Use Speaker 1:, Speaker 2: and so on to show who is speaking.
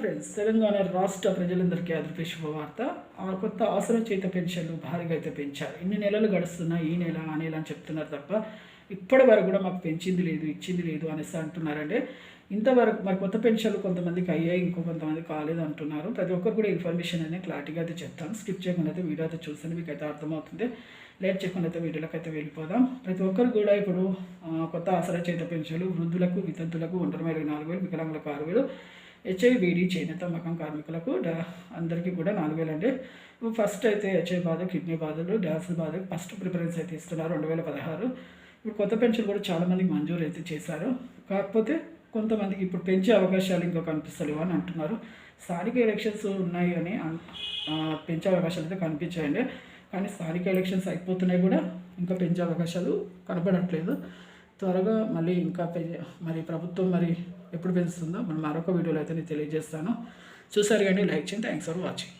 Speaker 1: Friends Telangana రాష్ట్ర ప్రజలందరికీ అదృష్ట శుభవార్త. ఆ కొత్త ఆసరా చేత పెన్షన్లు భారీగా అయితే పెంచారు. ఇన్ని నెలలు గడుస్తున్నా ఈ నెల ఆ నెల అని చెప్తున్నారు తప్ప ఇప్పటి వరకు కూడా మాకు పెంచింది లేదు ఇచ్చింది లేదు అనేసి అంటున్నారంటే ఇంతవరకు మరి కొత్త పెన్షన్లు కొంతమందికి అయ్యాయి ఇంకో కొంతమంది కాలేదు అంటున్నారు. ప్రతి ఒక్కరు కూడా ఇన్ఫర్మేషన్ అనేది క్లారిటీగా అయితే చెప్తాను స్కిప్ చేయకుండా అయితే వీడియో అయితే చూస్తే మీకు అయితే అర్థమవుతుంది. లేట్ చేయకుండా అయితే వీడియోలోకి అయితే వెళ్ళిపోదాం. ప్రతి ఒక్కరు కూడా ఇప్పుడు కొత్త ఆసరా చేత పెన్షన్లు వృద్ధులకు వితంతులకు ఒంటరి ఇరవై నాలుగు వేలు వికలాంగులకు ఆరు వేలు హెచ్ఐవిడి చేనేత మకం కార్మికులకు డా- అందరికీ కూడా నాలుగు వేలు అంటే ఫస్ట్ అయితే హెచ్ఐ బాధ కిడ్నీ బాధలు డ్యాన్స్ బాధ ఫస్ట్ ప్రిఫరెన్స్ అయితే ఇస్తున్నారు రెండు వేల పదహారు. ఇప్పుడు కొత్త పెన్షన్ కూడా చాలామందికి మంజూరు అయితే చేశారు. కాకపోతే కొంతమందికి ఇప్పుడు పెంచే అవకాశాలు ఇంకా కనిపిస్తలేవు అని అంటున్నారు. స్థానిక ఎలక్షన్స్ ఉన్నాయి అని పెంచే అవకాశాలు అయితే కనిపించాయండి. కానీ స్థానిక ఎలక్షన్స్ అయిపోతున్నాయి కూడా ఇంకా పెంచే అవకాశాలు కనపడట్లేదు. త్వరగా మళ్ళీ ఇంకా పె- మరి ప్రభుత్వం మరి ఎప్పుడు పెంచుతుందో మనం మరొక వీడియోలో అయితే నేను తెలియజేస్తాను. చూసారు కానీ లైక్ చేయండి థ్యాంక్స్ ఫర్ వాచింగ్.